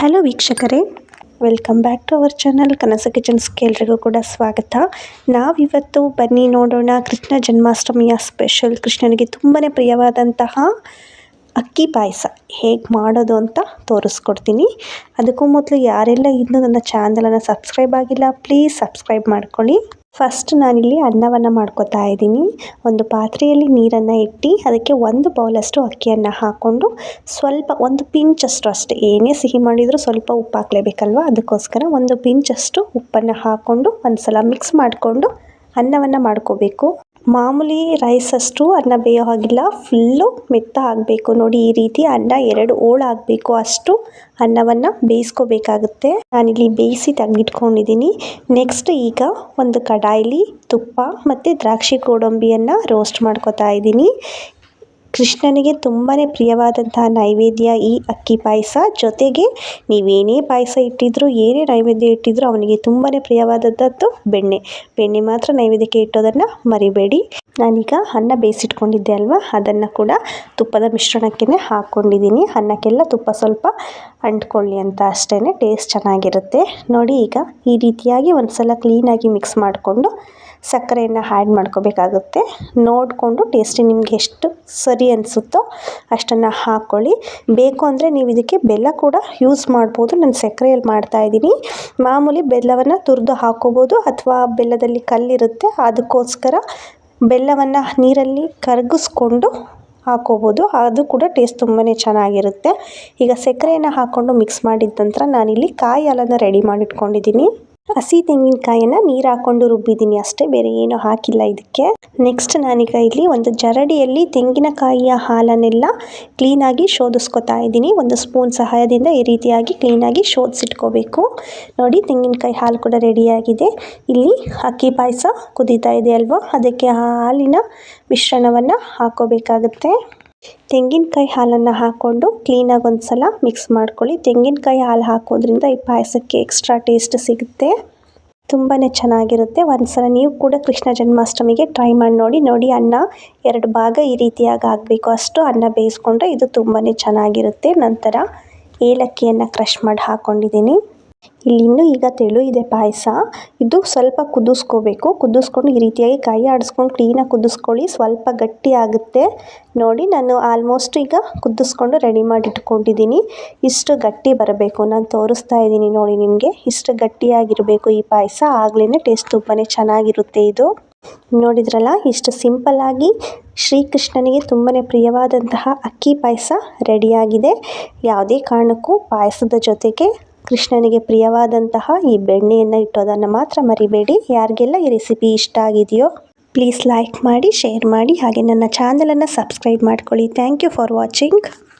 Hello ವೀಕ್ಷಕರೇ welcome back to our channel ಕನಸ ಕಿಚನ್ಸ್ಗೆ ಎಲ್ರಿಗೂ ಕೂಡ ಸ್ವಾಗತ. ನಾವಿವತ್ತು ಬನ್ನಿ ನೋಡೋಣ ಕೃಷ್ಣ ಜನ್ಮಾಷ್ಟಮಿಯ ಸ್ಪೆಷಲ್ ಕೃಷ್ಣನಿಗೆ ತುಂಬಾ ಪ್ರಿಯವಾದಂತಹ ಅಕ್ಕಿ ಪಾಯಸ ಹೇಗೆ ಮಾಡೋದು ಅಂತ ತೋರಿಸ್ಕೊಡ್ತೀನಿ. ಅದಕ್ಕೂ ಮೊದಲು ಯಾರೆಲ್ಲ ಇನ್ನೂ ನನ್ನ ಚಾನಲನ್ನು ಸಬ್ಸ್ಕ್ರೈಬ್ ಆಗಿಲ್ಲ, ಪ್ಲೀಸ್ ಸಬ್ಸ್ಕ್ರೈಬ್ ಮಾಡ್ಕೊಳ್ಳಿ. ಫಸ್ಟ್ ನಾನಿಲ್ಲಿ ಅನ್ನವನ್ನು ಮಾಡ್ಕೊತಾ ಇದ್ದೀನಿ. ಒಂದು ಪಾತ್ರೆಯಲ್ಲಿ ನೀರನ್ನು ಇಟ್ಟು ಅದಕ್ಕೆ ಒಂದು ಬೌಲಷ್ಟು ಅಕ್ಕಿಯನ್ನು ಹಾಕ್ಕೊಂಡು ಸ್ವಲ್ಪ ಒಂದು ಪಿಂಚಷ್ಟು ಅಷ್ಟೇ, ಏನೇ ಸಿಹಿ ಮಾಡಿದರೂ ಸ್ವಲ್ಪ ಉಪ್ಪು ಹಾಕಲೇಬೇಕಲ್ವ? ಅದಕ್ಕೋಸ್ಕರ ಒಂದು ಪಿಂಚಷ್ಟು ಉಪ್ಪನ್ನು ಹಾಕ್ಕೊಂಡು ಒಂದು ಸಲ ಮಿಕ್ಸ್ ಮಾಡಿಕೊಂಡು ಅನ್ನವನ್ನು ಮಾಡ್ಕೋಬೇಕು. ಮಾಮೂಲಿ ರೈಸ್ ಅಷ್ಟು ಅನ್ನ ಬೇಯೋ ಹಾಗಿಲ್ಲ ಫುಲ್ಲು ಮೆತ್ತ ಆಗಬೇಕು. ನೋಡಿ, ಈ ರೀತಿ ಅನ್ನ ಎರಡು ಓಳ ಆಗಬೇಕು. ಅಷ್ಟು ಅನ್ನವನ್ನು ಬೇಯಿಸ್ಕೋಬೇಕಾಗುತ್ತೆ. ನಾನಿಲ್ಲಿ ಬೇಯಿಸಿ ತೆಗೆದಿಟ್ಕೊಂಡಿದ್ದೀನಿ ನೆಕ್ಸ್ಟ್ ಈಗ ಒಂದು ಕಡಾಯಿಲಿ ತುಪ್ಪ ಮತ್ತು ದ್ರಾಕ್ಷಿ ಗೋಡಂಬಿಯನ್ನು ರೋಸ್ಟ್ ಮಾಡ್ಕೋತಾ ಇದ್ದೀನಿ. ಕೃಷ್ಣನಿಗೆ ತುಂಬಾ ಪ್ರಿಯವಾದಂತಹ ನೈವೇದ್ಯ ಈ ಅಕ್ಕಿ ಪಾಯಸ. ಜೊತೆಗೆ ನೀವೇನೇ ಪಾಯಸ ಇಟ್ಟಿದ್ರು, ಏನೇ ನೈವೇದ್ಯ ಇಟ್ಟಿದ್ರು ಅವನಿಗೆ ತುಂಬಾ ಪ್ರಿಯವಾದದ್ದು ಬೆಣ್ಣೆ. ಬೆಣ್ಣೆ ಮಾತ್ರ ನೈವೇದ್ಯಕ್ಕೆ ಇಟ್ಟೋದನ್ನು ಮರಿಬೇಡಿ. ನಾನೀಗ ಅನ್ನ ಬೇಯಿಸಿಟ್ಕೊಂಡಿದ್ದೆ ಅಲ್ವಾ? ಅದನ್ನು ಕೂಡ ತುಪ್ಪದ ಮಿಶ್ರಣಕ್ಕೆ ಹಾಕ್ಕೊಂಡಿದ್ದೀನಿ. ಅನ್ನಕ್ಕೆಲ್ಲ ತುಪ್ಪ ಸ್ವಲ್ಪ ಅಂಟ್ಕೊಳ್ಳಿ ಅಂತ ಅಷ್ಟೇ ಟೇಸ್ಟ್ ಚೆನ್ನಾಗಿರುತ್ತೆ. ನೋಡಿ ಈಗ ಈ ರೀತಿಯಾಗಿ ಒಂದು ಸಲ ಕ್ಲೀನಾಗಿ ಮಿಕ್ಸ್ ಮಾಡಿಕೊಂಡು ಸಕ್ಕರೆಯನ್ನು ಆ್ಯಡ್ ಮಾಡ್ಕೋಬೇಕಾಗುತ್ತೆ. ನೋಡಿಕೊಂಡು ಟೇಸ್ಟಿ ನಿಮ್ಗೆ ಎಷ್ಟು ಸರಿ ಅನಿಸುತ್ತೋ ಅಷ್ಟನ್ನು ಹಾಕ್ಕೊಳ್ಳಿ ಬೇಕು ಅಂದರೆ ನೀವು ಇದಕ್ಕೆ ಬೆಲ್ಲ ಕೂಡ ಯೂಸ್ ಮಾಡ್ಬೋದು. ನಾನು ಸಕ್ಕರೆಯಲ್ಲಿ ಮಾಡ್ತಾಯಿದ್ದೀನಿ ಮಾಮೂಲಿ ಬೆಲ್ಲವನ್ನು ತುರಿದು ಹಾಕೋಬೋದು ಅಥವಾ ಬೆಲ್ಲದಲ್ಲಿ ಕಲ್ಲಿರುತ್ತೆ. ಅದಕ್ಕೋಸ್ಕರ ಬೆಲ್ಲವನ್ನು ನೀರಲ್ಲಿ ಕರಗಿಸ್ಕೊಂಡು ಹಾಕೋಬೋದು. ಅದು ಕೂಡ ಟೇಸ್ಟ್ ತುಂಬಾ ಚೆನ್ನಾಗಿರುತ್ತೆ. ಈಗ ಸಕ್ಕರೆಯನ್ನು ಹಾಕ್ಕೊಂಡು ಮಿಕ್ಸ್ ಮಾಡಿದ ನಂತರ ನಾನಿಲ್ಲಿ ಕಾಯಿ ಹಾಲನ್ನು ರೆಡಿ ಮಾಡಿಟ್ಕೊಂಡಿದ್ದೀನಿ. ಹಸಿ ತೆಂಗಿನಕಾಯನ್ನು ನೀರು ಹಾಕ್ಕೊಂಡು ರುಬ್ಬಿದ್ದೀನಿ. ಅಷ್ಟೇ, ಬೇರೆ ಏನೂ ಹಾಕಿಲ್ಲ ಇದಕ್ಕೆ ನೆಕ್ಸ್ಟ್ ನಾನೀಗ ಇಲ್ಲಿ ಒಂದು ಜರಡಿಯಲ್ಲಿ ತೆಂಗಿನಕಾಯಿಯ ಹಾಲನ್ನೆಲ್ಲ ಕ್ಲೀನಾಗಿ ಶೋಧಿಸ್ಕೊತಾ ಇದ್ದೀನಿ. ಒಂದು ಸ್ಪೂನ್ ಸಹಾಯದಿಂದ ಈ ರೀತಿಯಾಗಿ ಕ್ಲೀನಾಗಿ ಶೋಧಿಸಿಟ್ಕೋಬೇಕು. ನೋಡಿ, ತೆಂಗಿನಕಾಯಿ ಹಾಲು ಕೂಡ ರೆಡಿಯಾಗಿದೆ ಇಲ್ಲಿ ಅಕ್ಕಿ ಪಾಯಸ ಕುದೀತಾ ಇದೆ ಅಲ್ವಾ? ಅದಕ್ಕೆ ಆ ಹಾಲಿನ ಮಿಶ್ರಣವನ್ನು ಹಾಕ್ಕೋಬೇಕಾಗುತ್ತೆ. ತೆಂಗಿನಕಾಯಿ ಹಾಲನ್ನು ಹಾಕ್ಕೊಂಡು ಕ್ಲೀನಾಗಿ ಒಂದು ಸಲ ಮಿಕ್ಸ್ ಮಾಡ್ಕೊಳ್ಳಿ. ತೆಂಗಿನಕಾಯಿ ಹಾಲು ಹಾಕೋದ್ರಿಂದ ಈ ಪಾಯಸಕ್ಕೆ ಎಕ್ಸ್ಟ್ರಾ ಟೇಸ್ಟ್ ಸಿಗುತ್ತೆ. ತುಂಬಾ ಚೆನ್ನಾಗಿರುತ್ತೆ. ಒಂದು ಸಲ ನೀವು ಕೂಡ ಕೃಷ್ಣ ಜನ್ಮಾಷ್ಟಮಿಗೆ ಟ್ರೈ ಮಾಡಿ ನೋಡಿ. ನೋಡಿ ಅನ್ನ ಎರಡು ಭಾಗ ಈ ರೀತಿಯಾಗಿ ಆಗಬೇಕು ಅಷ್ಟು ಅನ್ನ ಬೇಯಿಸ್ಕೊಂಡ್ರೆ ಇದು ತುಂಬಾ ಚೆನ್ನಾಗಿರುತ್ತೆ. ನಂತರ ಏಲಕ್ಕಿಯನ್ನು ಕ್ರಷ್ ಮಾಡಿ ಹಾಕ್ಕೊಂಡಿದ್ದೀನಿ ಇಲ್ಲಿ ಇನ್ನು ಈಗ ತೆಳು ಇದೆ ಪಾಯಸ. ಇದು ಸ್ವಲ್ಪ ಕುದಿಸ್ಕೋಬೇಕು. ಕುದಿಸ್ಕೊಂಡು ಈ ರೀತಿಯಾಗಿ ಕೈ ಆಡಿಸ್ಕೊಂಡು ಕ್ಲೀನಾಗಿ ಕುದಿಸ್ಕೊಳ್ಳಿ. ಸ್ವಲ್ಪ ಗಟ್ಟಿ ಆಗುತ್ತೆ. ನೋಡಿ, ನಾನು ಆಲ್ಮೋಸ್ಟ್ ಈಗ ಕುದಿಸ್ಕೊಂಡು ರೆಡಿ ಮಾಡಿ ಇಟ್ಕೊಂಡಿದ್ದೀನಿ ಇಷ್ಟು ಗಟ್ಟಿ ಬರಬೇಕು. ನಾನು ತೋರಿಸ್ತಾ ಇದ್ದೀನಿ ನೋಡಿ ನಿಮಗೆ. ಇಷ್ಟು ಗಟ್ಟಿಯಾಗಿರಬೇಕು ಈ ಪಾಯಸ. ಆಗಲೇ ಟೇಸ್ಟ್ ತುಂಬಾ ಚೆನ್ನಾಗಿರುತ್ತೆ ಇದು. ನೋಡಿದ್ರಲ್ಲ, ಇಷ್ಟು ಸಿಂಪಲ್ಲಾಗಿ ಶ್ರೀಕೃಷ್ಣನಿಗೆ ತುಂಬಾ ಪ್ರಿಯವಾದಂತಹ ಅಕ್ಕಿ ಪಾಯಸ ರೆಡಿಯಾಗಿದೆ ಯಾವುದೇ ಕಾರಣಕ್ಕೂ ಪಾಯಸದ ಜೊತೆಗೆ ಕೃಷ್ಣನಿಗೆ ಪ್ರಿಯವಾದಂತಹ ಈ ಬೆಣ್ಣೆಯನ್ನು ಇಟ್ಟೋದನ್ನು ಮಾತ್ರ ಮರಿಬೇಡಿ. ಯಾರಿಗೆಲ್ಲ ಈ ರೆಸಿಪಿ ಇಷ್ಟ ಆಗಿದೆಯೋ ಪ್ಲೀಸ್ ಲೈಕ್ ಮಾಡಿ ಶೇರ್ ಮಾಡಿ, ಹಾಗೆ ನನ್ನ ಚಾನಲನ್ನು ಸಬ್ಸ್ಕ್ರೈಬ್ ಮಾಡ್ಕೊಳ್ಳಿ. Thank you for watching